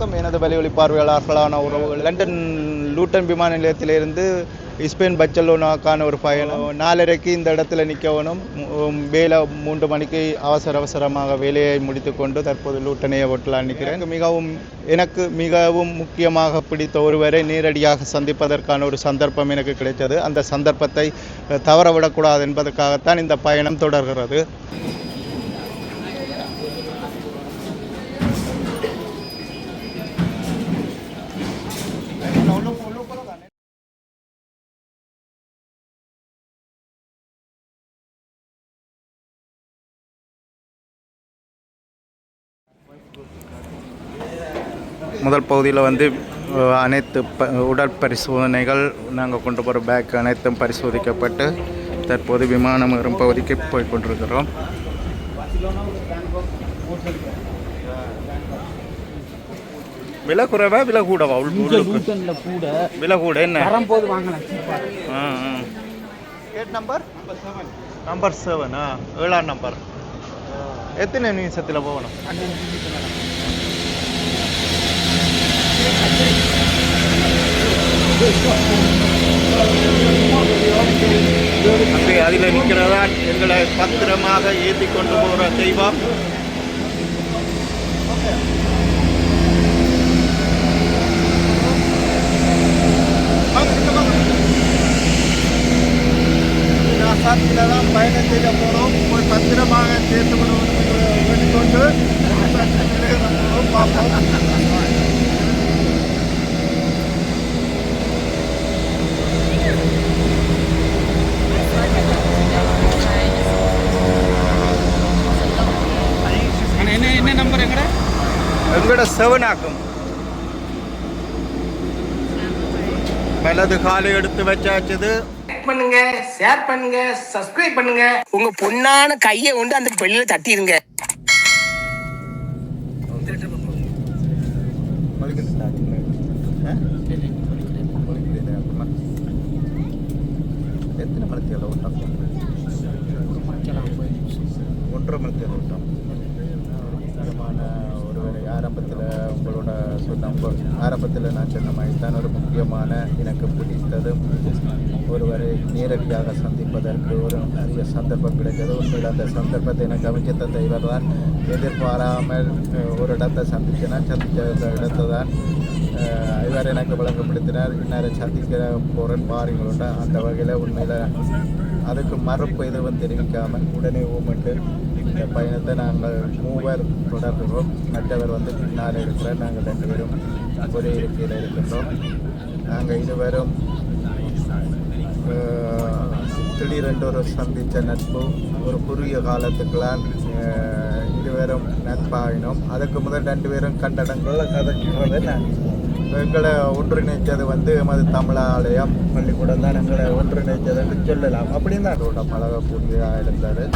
வணக்கம். எனது வலியொலி பார்வையாளர்களான உறவுகள். லண்டன் லூட்டன் விமான நிலையத்திலிருந்து ஸ்பெயின் பச்சலோனாக்கான ஒரு பயணம். நாலரைக்கு இந்த இடத்துல நிற்கவனும் வேலை மூன்று மணிக்கு அவசர அவசரமாக வேலையை முடித்துக்கொண்டு தற்போது லூட்டனையை ஒட்டலாம் நிற்கிறேன். மிகவும் எனக்கு மிகவும் முக்கியமாக பிடித்த ஒருவரை நேரடியாக சந்திப்பதற்கான ஒரு சந்தர்ப்பம் எனக்கு கிடைத்தது. அந்த சந்தர்ப்பத்தை தவறவிடக்கூடாது என்பதற்காகத்தான் இந்த பயணம் தொடர்கிறது. முதல் பகுதியில் வந்து அனைத்து ப உடல் பரிசோதனைகள் நாங்கள் கொண்டு போகிற பேக் அனைத்தும் பரிசோதிக்கப்பட்டு தற்போது விமானம் வரும் பகுதிக்கு போய் கொண்டிருக்கிறோம். விலை குறைவா விலை கூடவா? கூட விலை கூட என்ன? வரும்போது வாங்கலாம். கேட் நம்பர் நம்பர் செவனா ஏழாம் நம்பர் எத்தனை நிமிஷத்தில் போகணும். அப்படி அதில் நிற்கிறதா எங்களை பத்திரமாக ஏற்றி கொண்டு போகிற தெய்வம். சாத்தியில் தான் பயணம் செய்ய போகிறோம் போய் பத்திரமாக சேர்த்து கொண்டு பார்ப்போம் என்ன என்ன நம்பர் எங்கட எங்களோட செவனாக்கும். வலது காலை எடுத்து வச்சாச்சுது. பண்ணுங்க ஷேர் பண்ணுங்க சப்ஸ்கிரைப் பண்ணுங்க. உங்க பொண்ணான கையை கொண்டு அந்த பெல்லில தட்டிடுங்க எத்தனை ஓட்டம் ஒன்றரை மணிக்கு ஓட்டம் முக்கியமான சொன்ன ஆரம்பத்தில் நான் சொன்ன மாதிரி தான் ஒரு முக்கியமான எனக்கு பிடித்ததும் ஒருவரை நேரடியாக சந்திப்பதற்கு ஒரு நிறைய சந்தர்ப்பம் கிடைத்தது. உண்மையில் அந்த சந்தர்ப்பத்தை எனக்கு அமைச்சு தந்த இவர் தான். எதிர்பாராமல் ஒரு இடத்தை சந்திச்சேன்னா சந்தித்த இடத்தை தான் இவர் எனக்கு வழங்கப்படுத்தினார் சந்திக்கிற சந்திக்க போகிறேன் பாருங்களோட அந்த வகையில் உண்மையில் அதுக்கு மறுப்பு எதுவும் தெரிவிக்காமல் உடனே ஊமட்டு இந்த பயணத்தை நாங்கள் மூவர் தொடர்கிறோம். மற்றவர் வந்து பின்னால் இருக்கிற நாங்கள் ரெண்டு பேரும் ஒரே இருக்கையில் இருக்கின்றோம். நாங்கள் இருவரும் திடீரென்று ஒரு சந்தித்த நட்பு ஒரு குறுகிய காலத்துக்கெல்லாம் இருவரும் நட்பாகினோம் அதுக்கு முதல் ரெண்டு பேரும் கண்டடங்கள் கதைக்கிறதை நான். எங்களை ஒன்றிணைத்தது வந்து எமது தமிழாலயம் பள்ளிக்கூடம் தான். எங்களை ஒன்றிணைத்ததுன்னு சொல்லலாம். அப்படின்னு தான் அதோட பழகக்கூடியதாக இருந்தது.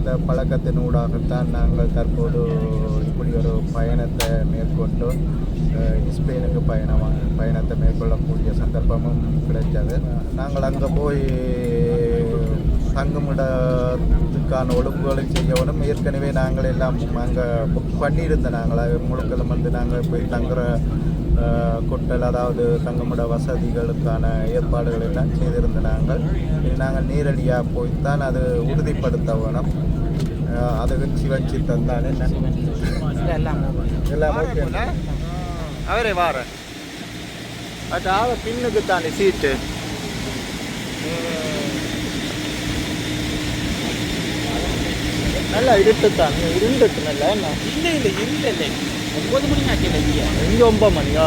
அந்த பழக்கத்தின் ஊடாகத்தான் நாங்கள் தற்போது இப்படி ஒரு பயணத்தை மேற்கொண்டு ஸ்பெயினுக்கு பயணமாக பயணத்தை மேற்கொள்ளக்கூடிய சந்தர்ப்பமும் கிடைச்சது நாங்கள் அங்கே போய் தங்குமிடத்துக்கான ஒழுங்குகளை செய்யணும் ஏற்கனவே நாங்கள் எல்லாம் அங்கே புக் பண்ணியிருந்தோம் நாங்கள். முழுக்கெல்லாம் வந்து நாங்கள் போய் தங்குற கொட்டல் அதாவது தங்குமிட வசதிகளுக்கான ஏற்பாடுகள் எல்லாம் செய்திருந்த நாங்கள். நாங்கள் நேரடியாக போய்த்தான் அது உறுதிப்படுத்த வேணும். அதுக்கு சிவச்சி தந்தான் என்ன? எல்லாம் எல்லாம் ஓகே. அவரே வார அதாவது பின்னுக்கு தானே சீட்டு? நல்லா இருட்டுத்தான் இருண்டுட்டு நல்லா என்ன? இல்ல இல்ல இல்ல இல்ல. ஒன்பது மணி ஆச்சு இல்லையா இங்கே ஒன்பது மணியா?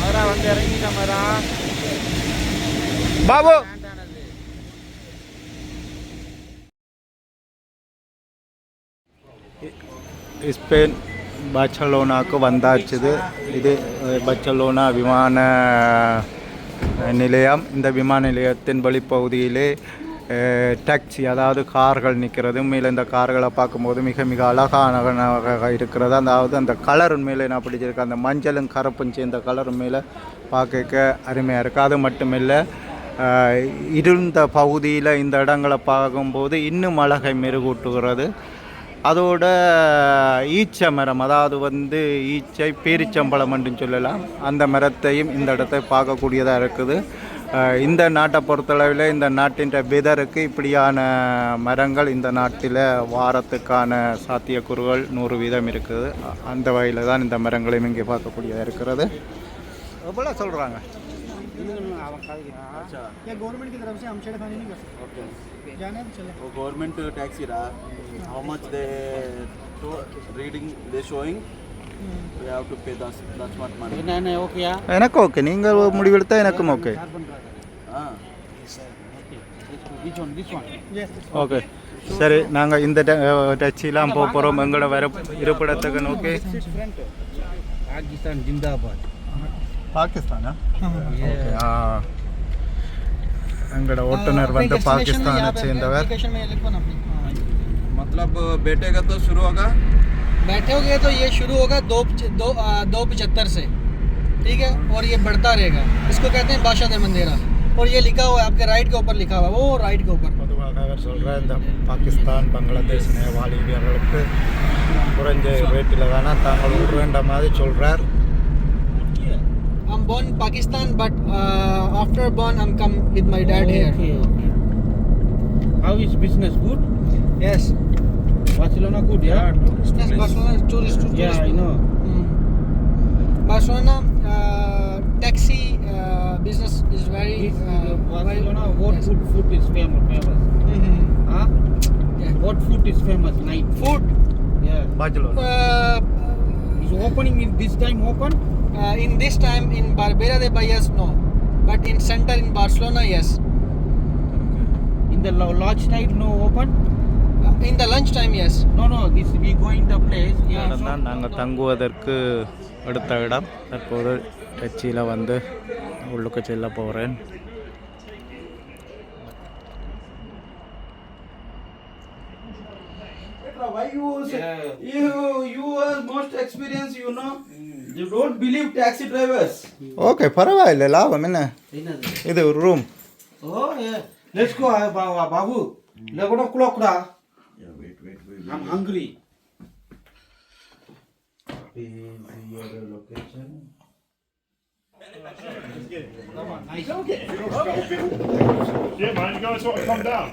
மரா வந்து இறங்கிட்ட மரா பாபு. ஸ்பெயின் பர்சலோனாக்கு வந்தாச்சுது. இது பர்சலோனா விமான நிலையம். இந்த விமான நிலையத்தின் வெளிப்பகுதியிலே அஹ், டாக்ஸி அதாவது கார்கள் நிற்கிறது உண்மையில் இந்த கார்களை பார்க்கும்போது மிக மிக அழகான இருக்கிறது. அதாவது அந்த கலர் உண்மையில் என்ன பிடிச்சிருக்கு அந்த மஞ்சளும் கருப்பும் சேர்ந்த கலர் உண்மையில் பார்க்க அருமையாக இருக்குது அது மட்டும் இல்லை இருந்த பகுதியில் இந்த இடங்களை பார்க்கும்போது இன்னும் அழகை மெருகூட்டுகிறது. அதோட ஈச்ச மரம் அதாவது வந்து ஈச்சை பேரிச்சம்பழம் என்று சொல்லலாம். அந்த மரத்தையும் இந்த இடத்தை பார்க்கக்கூடியதாக இருக்குது. இந்த நாட்டை பொறுத்தளவில் இந்த நாட்டின் வெதருக்கு இப்படியான மரங்கள் இந்த நாட்டில் வாரத்துக்கான சாத்தியக்கூறுகள் நூறு வீதம் இருக்குது அ- அந்த வகையில் தான் இந்த மரங்களையும் இங்கே பார்க்கக்கூடியதாக இருக்கிறது எவ்வளோ சொல்கிறாங்க गवर्नमेंट की तरफ से हम छेड़खानी नहीं कर सकते जाने हम चले वो गवर्नमेंट टैक्स रहा how much they to reading they we have to pay thus that's what மணி என்ன என்ன ஓகேயா எனக்கு ஓகே நீங்கள் முடிவெடுத்தால் எனக்கும் ஓகே ஆ ஓகே சரி நாங்கள் இந்த டச்சிலாம் போக போகிறோம் எங்களோட வர இருப்பிடத்துக்கு நோக்கி பாகிஸ்தான் ஜிந்தாபாத். பாகிஸ்தானா? எங்களோட ஓட்டுநர் வந்து பாகிஸ்தானை சேர்ந்தவர். மத்தலப் பேட்டேகா தோ ना अपनी हाँ। मतलब बैठेगा तो शुरू होगा बैठोगे तो ये शुरू होगा दो दो आ, दो पचहत्तर से ठीक है और ये बढ़ता रहेगा इसको कहते हैं बादशाह दे मंदेरा और ये लिखा हुआ है आपके राइट के ऊपर लिखा हुआ है वो राइट के ऊपर பொதுவாக அவர் சொல்கிற இந்த பாகிஸ்தான் பங்களாதேஷ் நேபாள இந்தியர்களுக்கு குறைஞ்ச ரேட்டில் தானே தாங்கள் விடுறேன்ற மாதிரி சொல்கிறார் I'm born in Pakistan but uh, after born I'm come with my dad here Okay, okay. How is business good? yes Barcelona good, yeah? Yes. Barcelona is tourist, tourist. Yeah, I know. Mm. Barcelona uh, taxi uh, business is very. Uh, uh Barcelona, what yes. food is famous? famous? Mm -hmm. huh? yeah. What food is famous? Night food. Yeah. Barcelona. Uh, uh, is opening in this time open? Uh, in this time in Barbera de us no. But in center in Barcelona, yes. In the large night, no open? Uh, in the lunch time yes. No, no. This we going the place. Yeah. இடம் தான் நாங்கள் தங்குவதற்கு எடுத்த இடம் தற்போது டச்சியில் வந்து உள்ளுக்கு செல்ல போகிறேன் why you you you are most experienced you know you don't believe taxi drivers okay பரவாயில்ல லாபம் என்ன இது ஒரு room Oh yeah. Let's go, uh, Ba- Babu. I'm hungry. Is your location? Come on, Nice. Okay. okay. Yeah, man, you guys want to come down?